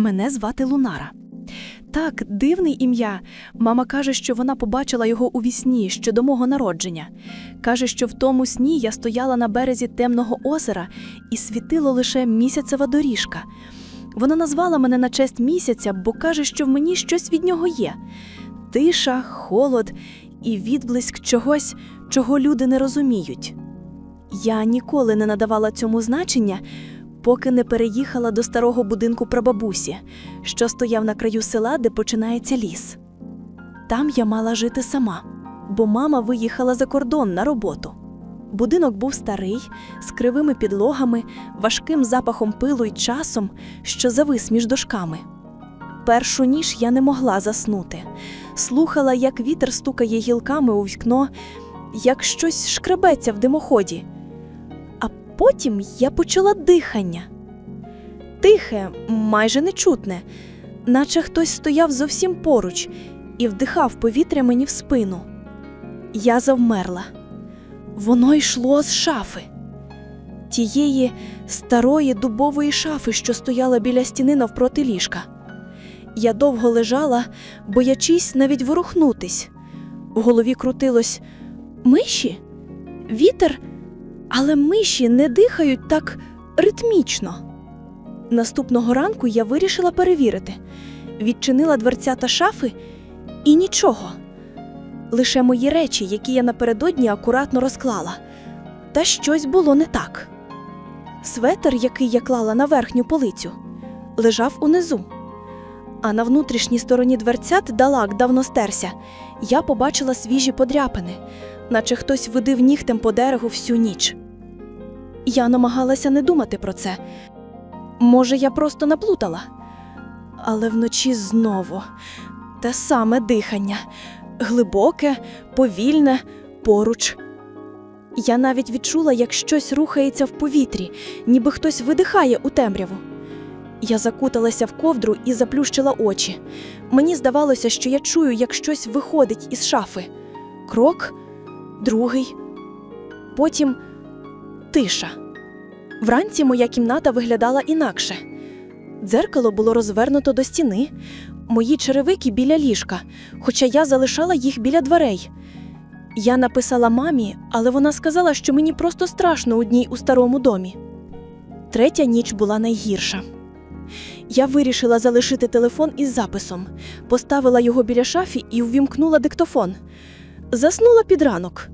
Мене звати Лунара. Так, дивне ім'я. Мама каже, що вона побачила його у вісні ще до мого народження. Каже, що в тому сні я стояла на березі темного озера і світило лише місяцева доріжка. Вона назвала мене на честь місяця, бо каже, що в мені щось від нього є: тиша, холод і відблиск чогось, чого люди не розуміють. Я ніколи не надавала цьому значення, поки не переїхала до старого будинку прабабусі, що стояв на краю села, де починається ліс. Там я мала жити сама, бо мама виїхала за кордон на роботу. Будинок був старий, з кривими підлогами, важким запахом пилу й часом, що завис між дошками. Першу ніч я не могла заснути, слухала, як вітер стукає гілками у вікно, як щось шкребеться в димоході. Потім я почула дихання. Тихе, майже нечутне, наче хтось стояв зовсім поруч і вдихав повітря мені в спину. Я завмерла. Воно йшло з шафи. Тієї старої дубової шафи, що стояла біля стіни навпроти ліжка. Я довго лежала, боячись навіть ворухнутись. В голові крутилось миші? Вітер? Але миші не дихають так ритмічно. Наступного ранку я вирішила перевірити. Відчинила дверцята шафи і нічого. Лише мої речі, які я напередодні акуратно розклала. Та щось було не так. Светер, який я клала на верхню полицю, лежав унизу. А на внутрішній стороні дверцят далак давно стерся. Я побачила свіжі подряпини, наче хтось видив нігтем по дерегу всю ніч. Я намагалася не думати про це. Може, я просто наплутала. Але вночі знову те саме дихання глибоке, повільне, поруч. Я навіть відчула, як щось рухається в повітрі, ніби хтось видихає у темряву. Я закуталася в ковдру і заплющила очі. Мені здавалося, що я чую, як щось виходить із шафи. Крок, другий, потім тиша. Вранці моя кімната виглядала інакше. Дзеркало було розвернуто до стіни, мої черевики біля ліжка, хоча я залишала їх біля дверей. Я написала мамі, але вона сказала, що мені просто страшно у дній у старому домі. Третя ніч була найгірша. Я вирішила залишити телефон із записом, поставила його біля шафі і увімкнула диктофон. Заснула під ранок.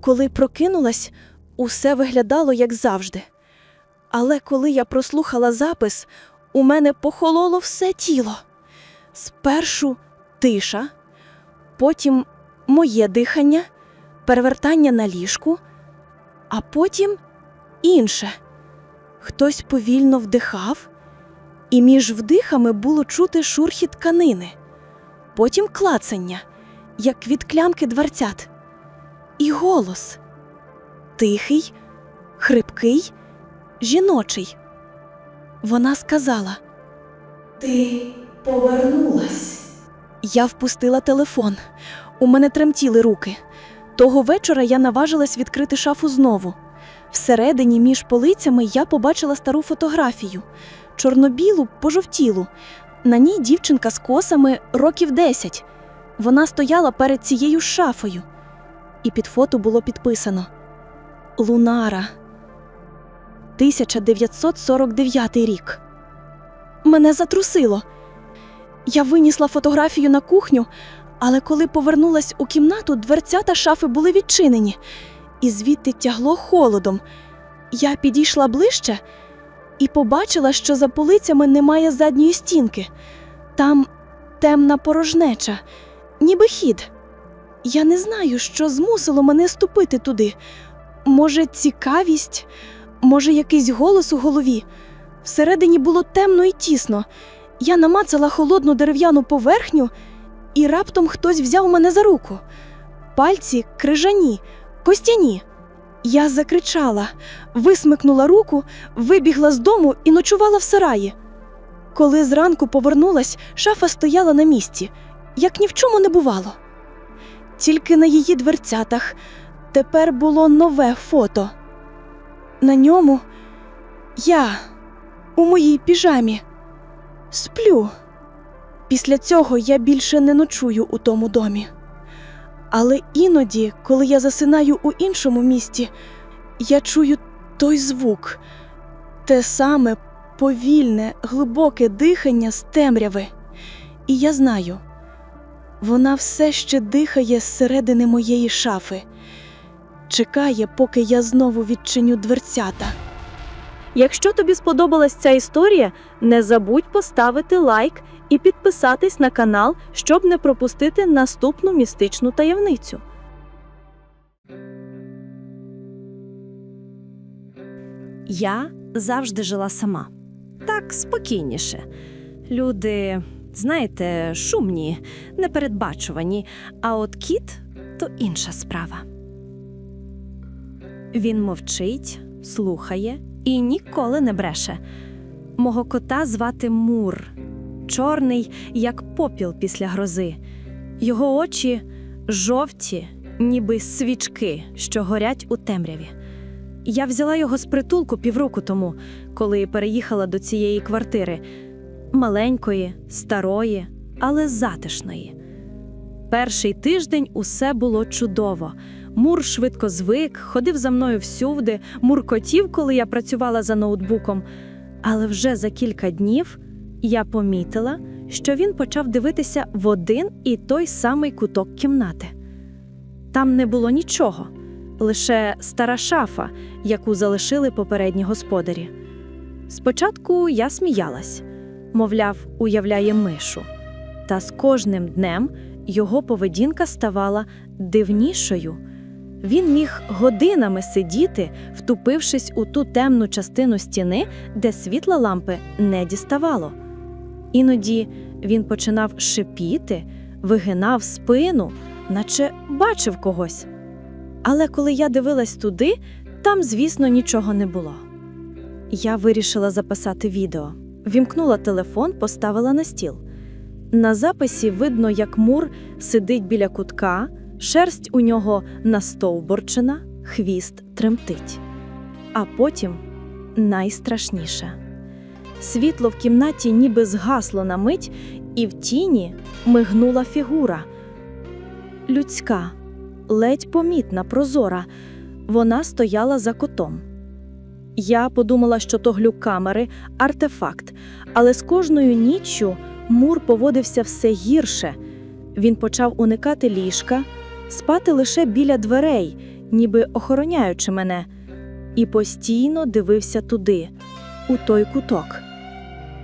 Коли прокинулась, усе виглядало як завжди. Але коли я прослухала запис, у мене похололо все тіло. Спершу тиша, потім моє дихання, перевертання на ліжку, а потім інше. Хтось повільно вдихав, і між вдихами було чути шурхіт тканини, потім клацання, як від клямки дверцят, і голос тихий, хрипкий, жіночий. Вона сказала: Ти повернулась. Я впустила телефон. У мене тремтіли руки. Того вечора я наважилась відкрити шафу знову. Всередині, між полицями, я побачила стару фотографію чорнобілу, пожовтілу. На ній дівчинка з косами років десять. Вона стояла перед цією шафою, і під фото було підписано Лунара. 1949 рік. Мене затрусило. Я винісла фотографію на кухню, але коли повернулась у кімнату, дверця та шафи були відчинені, і звідти тягло холодом. Я підійшла ближче і побачила, що за полицями немає задньої стінки. Там темна порожнеча, ніби хід. Я не знаю, що змусило мене ступити туди. Може, цікавість, може, якийсь голос у голові. Всередині було темно і тісно. Я намацала холодну дерев'яну поверхню, і раптом хтось взяв мене за руку. Пальці крижані, костяні. Я закричала, висмикнула руку, вибігла з дому і ночувала в сараї. Коли зранку повернулась, шафа стояла на місці, як ні в чому не бувало. Тільки на її дверцятах тепер було нове фото. На ньому я у моїй піжамі. Сплю. Після цього я більше не ночую у тому домі. Але іноді, коли я засинаю у іншому місті, я чую той звук, те саме повільне, глибоке дихання з темряви. І я знаю, вона все ще дихає зсередини моєї шафи, чекає, поки я знову відчиню дверцята. Якщо тобі сподобалась ця історія, не забудь поставити лайк і підписатись на канал, щоб не пропустити наступну містичну таємницю. Я завжди жила сама. Так спокійніше. Люди, знаєте, шумні, непередбачувані, а от кіт то інша справа. Він мовчить, слухає і ніколи не бреше. Мого кота звати Мур, чорний, як попіл після грози. Його очі жовті, ніби свічки, що горять у темряві. Я взяла його з притулку півроку тому, коли переїхала до цієї квартири маленької, старої, але затишної. Перший тиждень усе було чудово. Мур швидко звик, ходив за мною всюди, муркотів, коли я працювала за ноутбуком. Але вже за кілька днів я помітила, що він почав дивитися в один і той самий куток кімнати. Там не було нічого, лише стара шафа, яку залишили попередні господарі. Спочатку я сміялась, мовляв, уявляє мишу. Та з кожним днем його поведінка ставала дивнішою. Він міг годинами сидіти, втупившись у ту темну частину стіни, де світла лампи не діставало. Іноді він починав шипіти, вигинав спину, наче бачив когось. Але коли я дивилась туди, там, звісно, нічого не було. Я вирішила записати відео. Вімкнула телефон, поставила на стіл. На записі видно, як Мур сидить біля кутка, шерсть у нього настовборчена, хвіст тремтить. А потім найстрашніше. Світло в кімнаті ніби згасло на мить, і в тіні мигнула фігура. Людська, ледь помітна, прозора. Вона стояла за котом. Я подумала, що то глюк камери, артефакт, але з кожною ніччю Мур поводився все гірше. Він почав уникати ліжка, спати лише біля дверей, ніби охороняючи мене, і постійно дивився туди, у той куток.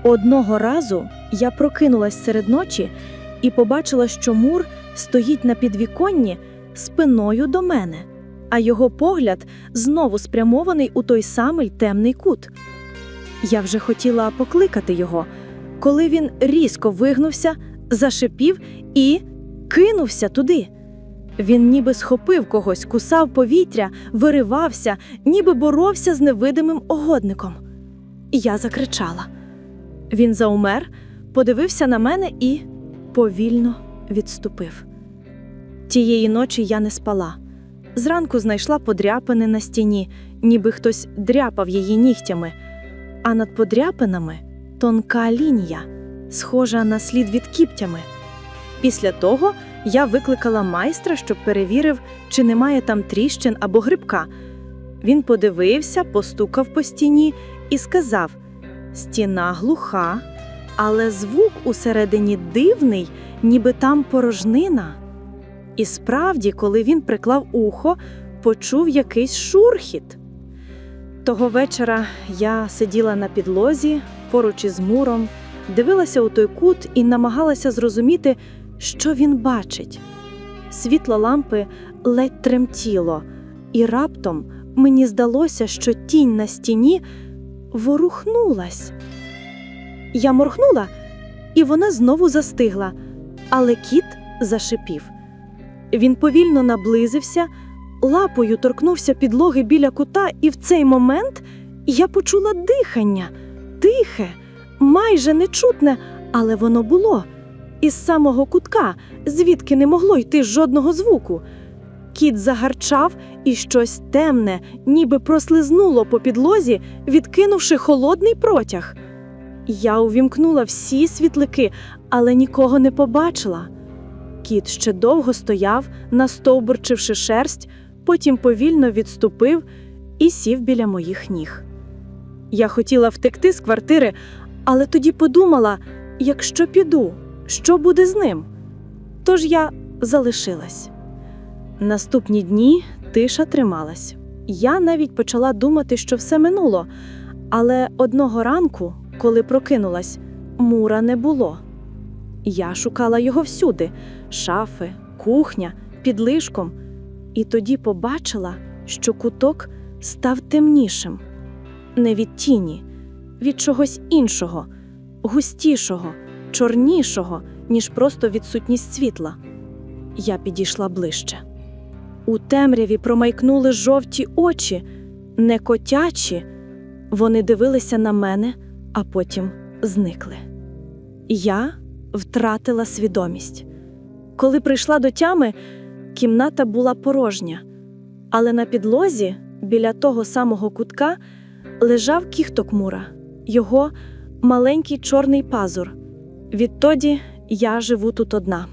Одного разу я прокинулась серед ночі і побачила, що Мур стоїть на підвіконні спиною до мене, а його погляд знову спрямований у той самий темний кут. Я вже хотіла покликати його, коли він різко вигнувся, зашипів і кинувся туди. Він ніби схопив когось, кусав повітря, виривався, ніби боровся з невидимим огодником. Я закричала. Він заумер, подивився на мене і повільно відступив. Тієї ночі я не спала. Зранку знайшла подряпини на стіні, ніби хтось дряпав її нігтями, а над подряпинами тонка лінія, схожа на слід від кіптями. Після того я викликала майстра, щоб перевірив, чи немає там тріщин або грибка. Він подивився, постукав по стіні і сказав: стіна глуха, але звук усередині дивний, ніби там порожнина. І справді, коли він приклав ухо, почув якийсь шурхіт. Того вечора я сиділа на підлозі поруч із муром, дивилася у той кут і намагалася зрозуміти, що він бачить. Світло лампи ледь тремтіло, і раптом мені здалося, що тінь на стіні ворухнулась. Я моргнула, і вона знову застигла, але кіт зашипів. Він повільно наблизився, лапою торкнувся підлоги біля кута, і в цей момент я почула дихання, тихе, майже нечутне, але воно було. Із самого кутка, звідки не могло йти жодного звуку. Кіт загарчав, і щось темне, ніби прослизнуло по підлозі, відкинувши холодний протяг. Я увімкнула всі світлики, але нікого не побачила. Кіт ще довго стояв, настовбурчивши шерсть, потім повільно відступив і сів біля моїх ніг. Я хотіла втекти з квартири, але тоді подумала: якщо піду, що буде з ним? Тож я залишилась. Наступні дні тиша трималась. Я навіть почала думати, що все минуло, але одного ранку, коли прокинулась, мура не було. Я шукала його всюди: шафи, кухня, під лишком, і тоді побачила, що куток став темнішим. Не від тіні, від чогось іншого, густішого, чорнішого, ніж просто відсутність світла. Я підійшла ближче. У темряві промайкнули жовті очі, не котячі. Вони дивилися на мене, а потім зникли. Я втратила свідомість. Коли прийшла до тями, кімната була порожня, але на підлозі, біля того самого кутка, лежав кіхток мура, його маленький чорний пазур. Відтоді я живу тут одна.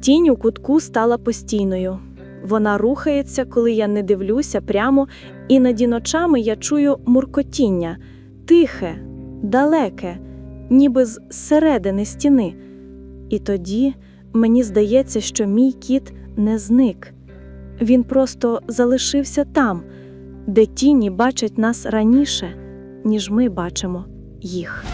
Тінь у кутку стала постійною. Вона рухається, коли я не дивлюся прямо, іноді ночами я чую муркотіння, тихе, далеке, ніби з середини стіни. І тоді мені здається, що мій кіт не зник. Він просто залишився там, де тіні бачать нас раніше, ніж ми бачимо їх.